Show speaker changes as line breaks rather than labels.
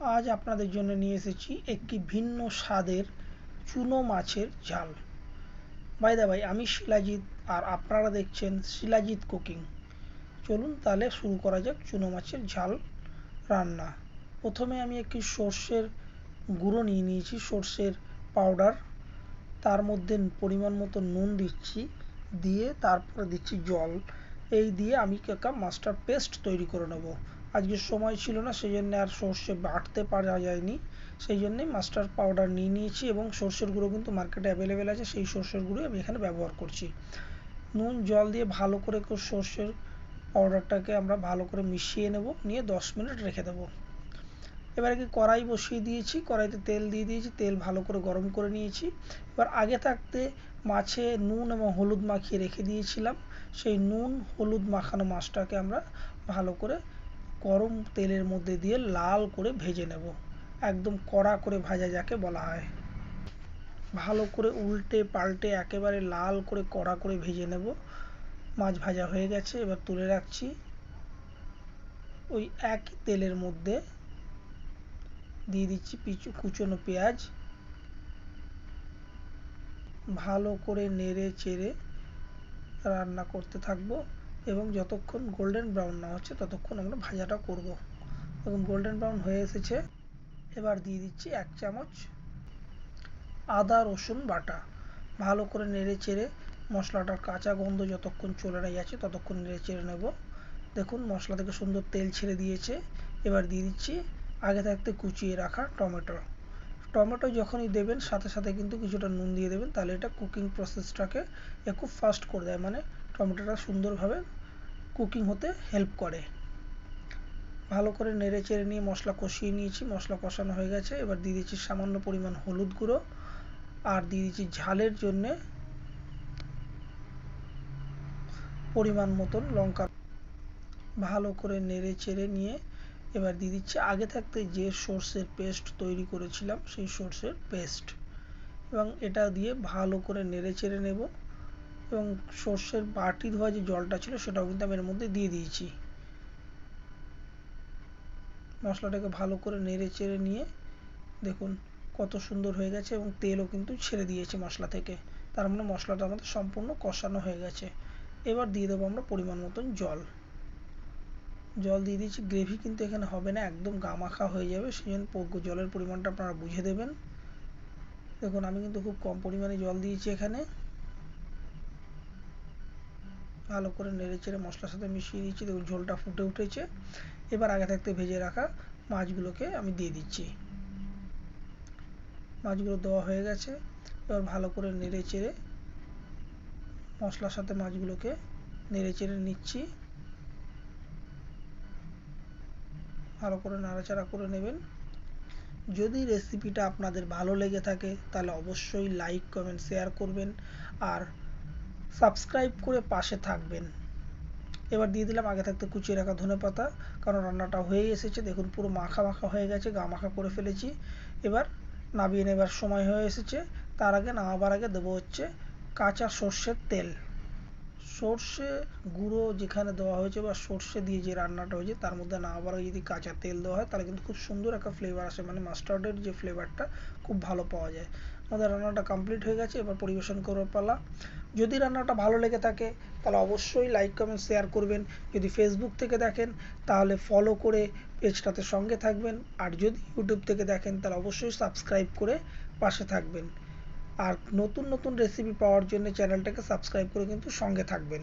আজ আপনাদের জন্য নিয়ে এসেছি একটি ভিন্ন স্বাদের চুনো মাছের ঝাল। বাই দা ভাই আমি শিলাজিৎ আর আপনারা দেখছেন শিলাজিৎ কুকিং। চলুন তাহলে শুরু করা যাক চুনো মাছের ঝাল রান্না। প্রথমে আমি একটি সর্ষের গুঁড়ো নিয়ে নিয়েছি, সর্ষের পাউডার তার মধ্যে পরিমাণ মতো নুন দিচ্ছি, দিয়ে তারপরে দিচ্ছি জল। এই দিয়ে আমি একটা মাস্টার পেস্ট তৈরি করে নেব। আজকে সময় ছিল না সেই জন্য আর সর্ষে বাটতে পারা যায়নি। সেই জন্যই মাস্টার পাউডার নিয়ে নিয়েছি এবং সর্ষের গুঁড়ো কিন্তু মার্কেটে অ্যাভেলেবেল আছে, সেই সর্ষের গুঁড়ো আমি এখানে ব্যবহার করছি। নুন, জল দিয়ে ভালো করে সর্ষের পাউডারটাকে আমরা ভালো করে মিশিয়ে নেব, নিয়ে দশ মিনিট রেখে দেবো। এবার কি কড়াই বসিয়ে দিয়েছি, কড়াইতে তেল দিয়ে দিয়েছি, তেল ভালো করে গরম করে নিয়েছি। এবার আগে থাকতে মাছে নুন এবং হলুদ মাখিয়ে রেখে দিয়েছিলাম। সেই নুন, হলুদ মাখানো মাছটাকে আমরা ভালো করে গরম তেলের মধ্যে দিয়ে লাল করে ভেজে নেব। একদম কড়া করে ভাজা যাকে বলা হয়। ভালো করে উল্টে পাল্টে একেবারে লাল করে কড়া করে ভেজে নেব। মাছ ভাজা হয়ে গেছে, এবার তুলে রাখছি। ওই একই তেলের মধ্যে দিয়ে দিচ্ছি পিছু কুচনো পেঁয়াজ। ভালো করে নেড়ে চেড়ে রান্না করতে থাকব। এবং যতক্ষণ গোল্ডেন ব্রাউন না হচ্ছে, ততক্ষণ আমরা ভাজাটা করব। এবং গোল্ডেন ব্রাউন হয়ে এসেছে। এবার দিয়ে দিচ্ছি এক চামচ আদা, রসুন, বাটা। ভালো করে নেড়ে চেড়ে মশলাটার কাঁচা গন্ধ যতক্ষণ চলে না যাচ্ছে ততক্ষণ নেড়ে চেড়ে নেব। দেখুন, মশলা থেকে সুন্দর তেল ছেড়ে দিয়েছে। এবার দিয়ে দিচ্ছি আগে থাকতে কুচিয়ে রাখা টমেটো। টমেটো যখনই দেবেন, সাথে সাথে কিন্তু কিছুটা নুন দিয়ে দেবেন, তাহলে এটা কুকিং প্রসেসটাকে খুব ফাস্ট করে দেয়। মানে টমেটোটা সুন্দরভাবে কুকিং হতে হেল্প করে। ভালো করে নেড়ে চেড়ে নিয়ে মশলা কষিয়ে নিয়েছি, মশলা কষানো হয়ে গেছে। এবার দিয়ে দিচ্ছি সামান্য পরিমাণ হলুদ গুঁড়ো আর দিয়ে দিচ্ছি ঝালের জন্যে পরিমাণ মতন লঙ্কা। ভালো করে নেড়ে চেড়ে নিয়ে এবার দিয়ে দিচ্ছি আগে থাকতে যে সর্ষের পেস্ট তৈরি করেছিলাম, সেই সর্ষের পেস্ট এবং এটা দিয়ে ভালো করে নেড়ে চেড়ে নেব। এবং সর্ষের বাটি ধোয়া যে জলটা ছিল সেটাও কিন্তু আমি এর মধ্যে দিয়ে দিয়েছি। মশলাটাকে ভালো করে নেড়ে চেড়ে নিয়ে দেখুন কত সুন্দর হয়ে গেছে এবং তেলও কিন্তু ছেড়ে দিয়েছে মশলা থেকে। তার মানে মশলাটা আমাদের সম্পূর্ণ কষানো হয়ে গেছে। এবার দিয়ে দেবো আমরা পরিমাণ মতন জল। জল দিয়ে দিয়েছি, গ্রেভি কিন্তু এখানে হবে না, একদম গামাখা হয়ে যাবে সেই জন্য জলের পরিমাণটা আপনারা বুঝে দেবেন। দেখুন আমি কিন্তু খুব কম পরিমাণে জল দিয়েছি এখানে। ভালো করে নেড়ে চেড়ে মশলার সাথে মিশিয়ে দিচ্ছি দেখুন, ঝোলটা ফুটে উঠেছে। এবার আগে থাকতে ভেজে রাখা মাছগুলোকে আমি দিয়ে দিচ্ছি। মাছগুলো দেওয়া হয়ে গেছে। এবার ভালো করে নেড়ে চেড়ে মশলার সাথে মাছগুলোকে নেড়ে চেড়ে নিচ্ছি। ভালো করে নাড়াচাড়া করে নেবেন। যদি রেসিপিটা আপনাদের ভালো লেগে থাকে, তাহলে অবশ্যই লাইক কমেন্ট শেয়ার করবেন। আর সাবস্ক্রাইব করে পাশে থাকবেন। এবার দিয়ে দিলাম আগে থাকতে কুচিয়ে রাখা ধনে পাতা, কারণ রান্নাটা হয়ে এসেছে। দেখুন, পুরো মাখা মাখা হয়ে গেছে, গা মাখা করে ফেলেছি। এবার নাবিয়ে নেবার সময় হয়ে এসেছে। তার আগে নামাবার আগে দেবো হচ্ছে কাঁচা সর্ষের তেল। সর্ষে গুঁড়ো যেখানে দেওয়া হয়েছে বা সর্ষে দিয়ে যে রান্নাটা হয়েছে, তার মধ্যে না আবার যদি কাঁচা তেল দেওয়া হয়, তাহলে কিন্তু খুব সুন্দর একটা ফ্লেভার আসে। মানে মাস্টার্ডের যে ফ্লেভারটা খুব ভালো পাওয়া যায়। আমাদের রান্নাটা কমপ্লিট হয়ে গেছে, এবার পরিবেশন করার পালা। যদি রান্নাটা ভালো লেগে থাকে, তাহলে অবশ্যই লাইক কমেন্ট শেয়ার করবেন। যদি ফেসবুক থেকে দেখেন, তাহলে ফলো করে পেজটাতে সঙ্গে থাকবেন। আর যদি ইউটিউব থেকে দেখেন, তাহলে অবশ্যই সাবস্ক্রাইব করে পাশে থাকবেন। আর নতুন নতুন রেসিপি পাওয়ার জন্য চ্যানেলটাকে সাবস্ক্রাইব করে কিন্তু সঙ্গে থাকবেন।